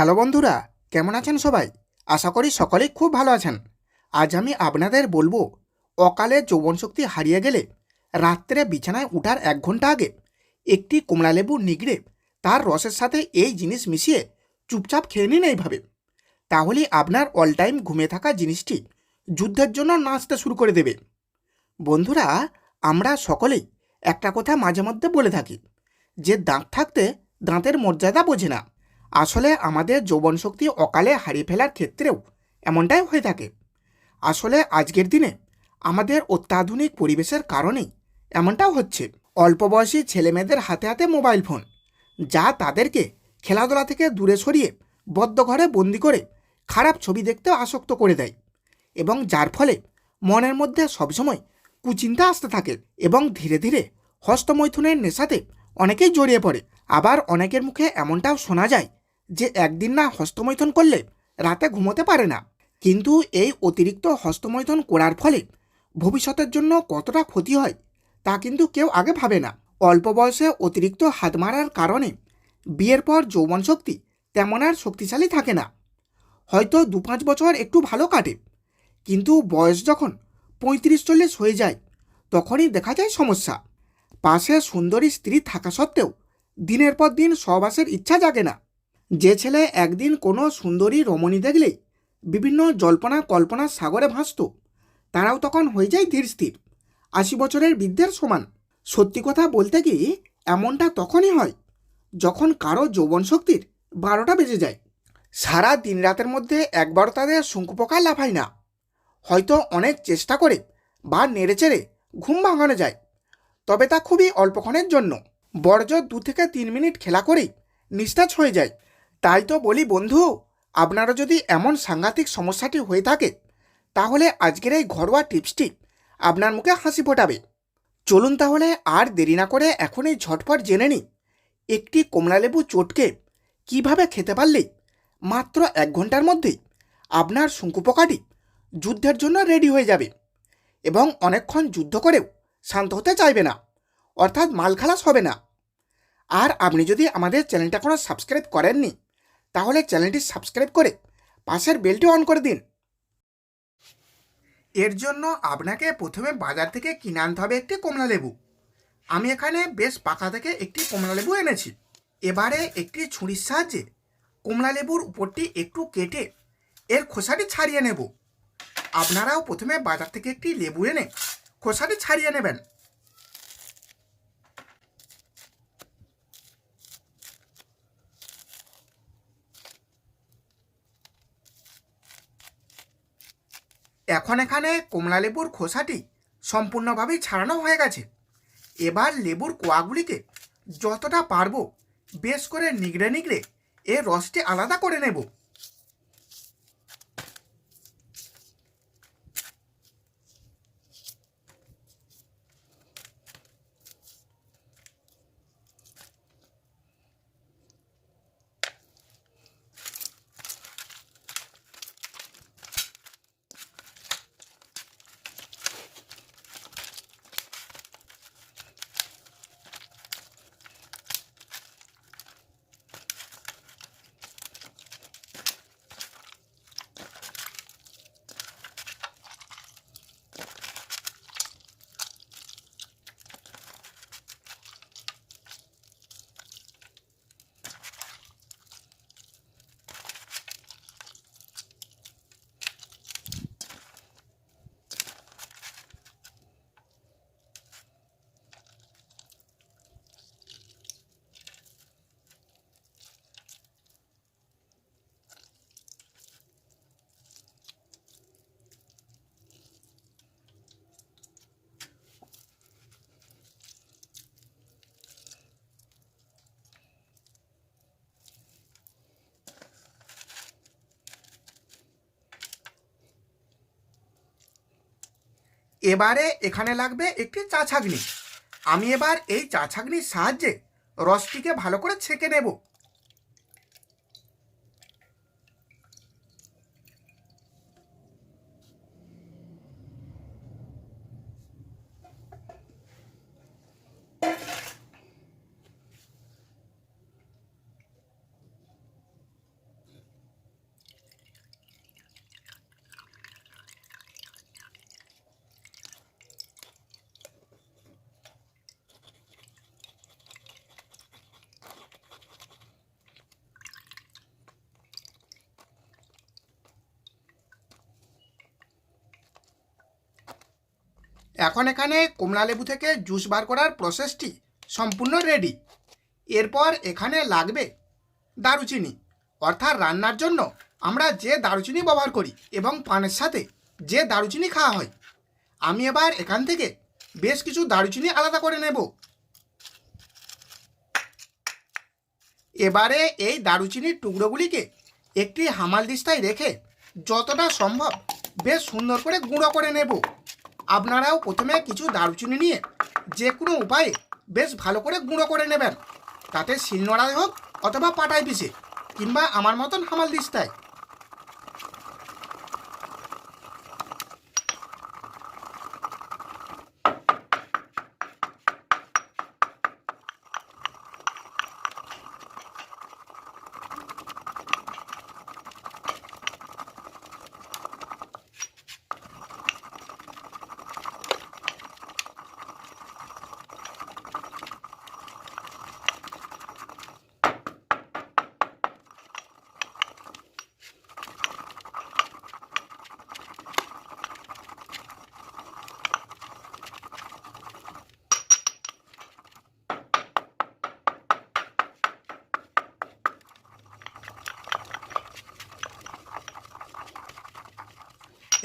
Hello বন্ধুরা, কেমন আছেন সবাই? আশা করি সকলেই খুব ভালো আছেন। আজ আমি আপনাদের বলব, অকালে যৌবন শক্তি হারিয়ে গেলে রাত্রে বিছানায় উঠার এক ঘণ্টা আগে একটি কমলালেবু নিগড়ে তার রসের সাথে এই জিনিস মিশিয়ে চুপচাপ খেয়ে নিন এইভাবে। তাহলে আপনার অল টাইম ঘুমে থাকা জিনিসটি যুদ্ধের জন্য নাচতে শুরু করে দেবে। বন্ধুরা, আমরা সকলেই একটা কথা মাঝে মধ্যে বলে থাকি, যে দাঁত থাকতে দাঁতের মর্যাদা বোঝে না। আসলে আমাদের যৌবন শক্তি অকালে হারিয়ে ফেলার ক্ষেত্রেও এমনটাই হয়ে থাকে। আসলে আজকের দিনে আমাদের অত্যাধুনিক পরিবেশের কারণেই এমনটাও হচ্ছে। অল্প বয়সী ছেলেমেয়েদের হাতে হাতে মোবাইল ফোন, যা তাদেরকে খেলাধুলা থেকে দূরে সরিয়ে বদ্ধ ঘরে বন্দি করে খারাপ ছবি দেখতে আসক্ত করে দেয় এবং যার ফলে মনের মধ্যে সবসময় কুচিন্তা আসতে থাকে এবং ধীরে ধীরে হস্তমৈথুনের নেশাতে অনেকেই জড়িয়ে পড়ে। আবার অনেকের মুখে এমনটাও শোনা যায় যে একদিন না হস্তমৈথন করলে রাতে ঘুমোতে পারে না। কিন্তু এই অতিরিক্ত হস্তমৈথন করার ফলে ভবিষ্যতের জন্য কতটা ক্ষতি হয় তা কিন্তু কেউ আগে ভাবে না। অল্প বয়সে অতিরিক্ত হাত মারার কারণে বিয়ের পর যৌবন শক্তি তেমন আর শক্তিশালী থাকে না। হয়তো দু পাঁচ বছর একটু ভালো কাটে, কিন্তু বয়স যখন পঁয়ত্রিশ চল্লিশ হয়ে যায়, তখনই দেখা যায় সমস্যা। পাশে সুন্দরী স্ত্রী থাকা সত্ত্বেও দিনের পর দিন সহবাসের ইচ্ছা জাগে না। যে ছেলে একদিন কোনো সুন্দরী রমণী দেখলেই বিভিন্ন জল্পনা কল্পনা সাগরে ভাসত, তারাও তখন হয়ে যায় ধীর স্থির। আশি বছরের বৃদ্ধের সমান। সত্যি কথা বলতে কি এমনটা তখনই হয় যখন কারও যৌবন শক্তির বারোটা বেজে যায়। সারা দিন রাতের মধ্যে একবারও তাদের শঙ্কু পোকা লাফায় না। হয়তো অনেক চেষ্টা করে বা নেড়েচেড়ে ঘুম ভাঙানো যায়, তবে তা খুবই অল্পক্ষণের জন্য। বর্জ্য দু থেকে তিন মিনিট খেলা করেই নিস্তাজ হয়ে যায়। তাই তো বলি, বন্ধু আপনারা যদি এমন সাংঘাতিক সমস্যাটি হয়ে থাকে, তাহলে আজকের এই ঘরোয়া টিপসটি আপনার মুখে হাসি ফোটাবে। চলুন তাহলে আর দেরি না করে এখনই ঝটপট জেনে নিই, একটি কমলালেবু চটকে কীভাবে খেতে পারলেই মাত্র এক ঘণ্টার মধ্যেই আপনার শঙ্কু পোকাটি যুদ্ধের জন্য রেডি হয়ে যাবে এবং অনেকক্ষণ যুদ্ধ করেও শান্ত হতে চাইবে না, অর্থাৎ মাল খালাস হবে না। আর আপনি যদি আমাদের চ্যানেলটা এখনও সাবস্ক্রাইব করেননি তাহলে চ্যানেলটি সাবস্ক্রাইব করে পাশের বেলটি অন করে দিন। এর জন্য আপনাকে প্রথমে বাজার থেকে কিনে আনতে হবে একটি কমলা লেবু। আমি এখানে বেশ পাকা থেকে একটি কমলা লেবু এনেছি। এবারে একটি ছুরির সাহায্যে কমলা লেবুর উপরটি একটু কেটে এর খোসাটি ছাড়িয়ে নেব। আপনারাও প্রথমে বাজার থেকে একটি লেবু এনে খোসাটি ছাড়িয়ে নেবেন। এখন এখানে কমলা লেবুর খোসাটি সম্পূর্ণভাবেই ছাড়ানো হয়ে গেছে। এবার লেবুর কোয়াগুলিকে যতটা পারব বেশ করে নিগড়ে নিগড়ে এর রসটি আলাদা করে নেব। এবারে এখানে লাগবে একটি চা ছাগনি। আমি এবার এই চা ছাগনির সাহায্যে রসটিকে ভালো করে ছেঁকে নেব। এখন এখানে কমলা লেবু থেকে জুস বার করার প্রসেসটি সম্পূর্ণ রেডি এরপর এখানে লাগবে দারুচিনি। অর্থাৎ রান্নার জন্য আমরা যে দারুচিনি ব্যবহার করি এবং পানের সাথে যে দারুচিনি খাওয়া হয়, আমি এবার এখান থেকে বেশ কিছু দারুচিনি আলাদা করে নেব। এবারে এই দারুচিনির টুকরোগুলিকে একটি হামাল দিস্তায় রেখে যতটা সম্ভব বেশ সুন্দর করে গুঁড়ো করে নেব। আপনারাও প্রথমে কিছু দারুচিনি নিয়ে যে কোনো উপায়ে বেশ ভালো করে গুঁড়ো করে নেবেন। তাতে শিলনোড়ায় হোক অথবা পাটায় পিছে কিংবা আমার মতন হামাল দিস্তায়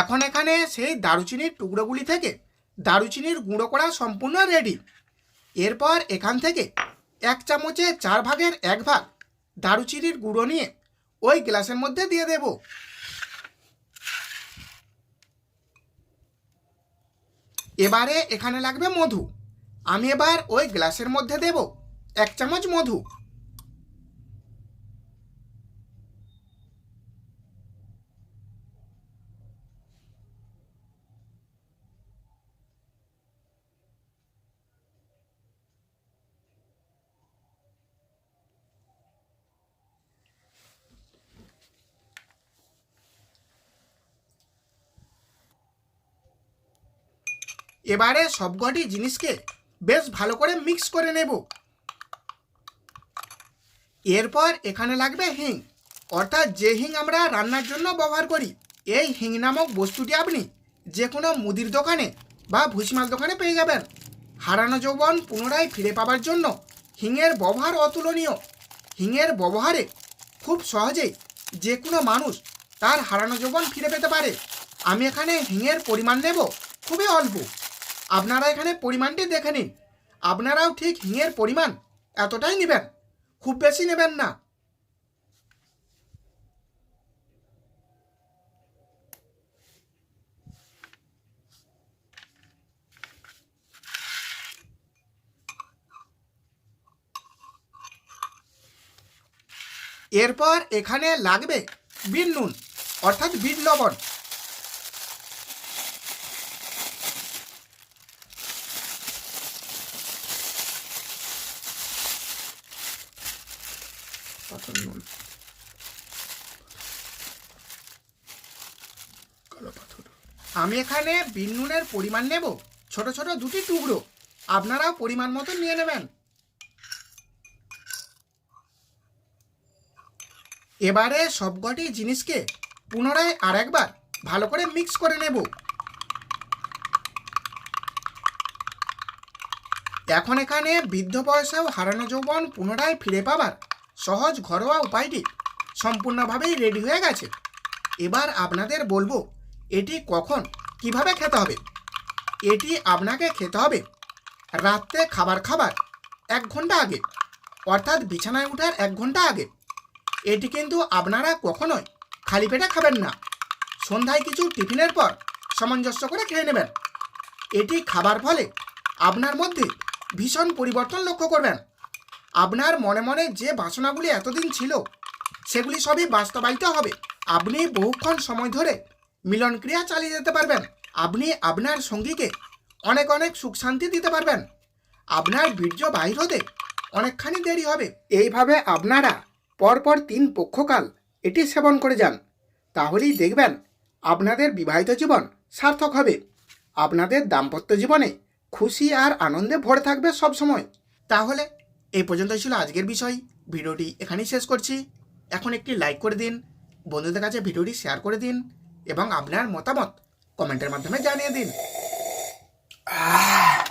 এখন এখানে সেই দারুচিনির টুকরোগুলি থেকে দারুচিনির গুঁড়ো করা সম্পূর্ণ রেডি এরপর এখান থেকে এক চামচে চার ভাগের এক ভাগ দারুচিনির গুঁড়ো নিয়ে ওই গ্লাসের মধ্যে দিয়ে দেব। এবারে এখানে লাগবে মধু। আমি এবার ওই গ্লাসের মধ্যে দেব এক চামচ মধু। এবারে সবকটি জিনিসকে বেশ ভালো করে মিক্স করে নেব। এরপর এখানে লাগবে হিং। অর্থাৎ যে হিং আমরা রান্নার জন্য ব্যবহার করি, এই হিং নামক বস্তুটি আপনি যে কোনো মুদির দোকানে বা ভুসিমাল দোকানে পেয়ে যাবেন। হারানো যৌবন পুনরায় ফিরে পাবার জন্য হিঙের ব্যবহার অতুলনীয়। হিঙের ব্যবহারে খুব সহজেই যে কোনো মানুষ তার হারানো যৌবন ফিরে পেতে পারে। আমি এখানে হিঙের পরিমাণ নেব খুবই অল্প। আপনারা এখানে পরিমাণটি দেখে নিন। আপনারাও ঠিক হিঙের পরিমাণ এতটাই নেবেন। খুব বেশি নেবেন না। এরপর এখানে লাগবে বিট নুন, অর্থাৎ বিট লবণ পাথর নুন কালো পাথর আমি এখানে বিন নুনের পরিমাণ নেব। ছোট ছোট দুটি টুকরো। আপনারাও পরিমাণ মতো নিয়ে নেবেন। এবারে সবকটি জিনিসকে পুনরায় আরেকবার ভালো করে মিক্স করে নেব। এখন এখানে বৃদ্ধ বয়সেও হারানো যৌবন পুনরায় ফিরে পাবার সহজ ঘরোয়া উপায়টি সম্পূর্ণভাবেই রেডি হয়ে গেছে। এবার আপনাদের বলব এটি কখন, কীভাবে খেতে হবে? এটি আপনাকে খেতে হবে রাত্রে খাবার খাবার এক ঘণ্টা আগে, অর্থাৎ বিছানায় ওঠার এক ঘণ্টা আগে। এটি কিন্তু আপনারা কখনোই খালি পেটে খাবেন না। সন্ধ্যায় কিছু টিফিনের পর সামঞ্জস্য করে খেয়ে নেবেন। এটি খাবার ফলে আপনার মধ্যে ভীষণ পরিবর্তন লক্ষ্য করবেন। আপনার মনে মনে যে বাসনাগুলি এতদিন ছিল, সেগুলি সবই বাস্তবায়িত হবে। আপনি বহুক্ষণ সময় ধরে মিলন ক্রিয়া চালিয়ে যেতে পারবেন। আপনি আপনার সঙ্গীকে অনেক অনেক সুখ শান্তি দিতে পারবেন। আপনার বীর্য বাহির হতে অনেকখানি দেরি হবে। এইভাবে আপনারা পরপর তিন পক্ষকাল এটি সেবন করে যান। তাহলেই দেখবেন আপনাদের বিবাহিত জীবন সার্থক হবে। আপনাদের দাম্পত্য জীবনে খুশি আর আনন্দে ভরে থাকবে সব সময়। তাহলে এই পর্যন্ত ছিল আজকের বিষয়। ভিডিওটি এখানেই শেষ করছি। এখন একটি লাইক করে দিন। বন্ধুদের কাছে ভিডিওটি শেয়ার করে দিন। এবং আপনার মতামত কমেন্টের মাধ্যমে জানিয়ে দিন। আহ,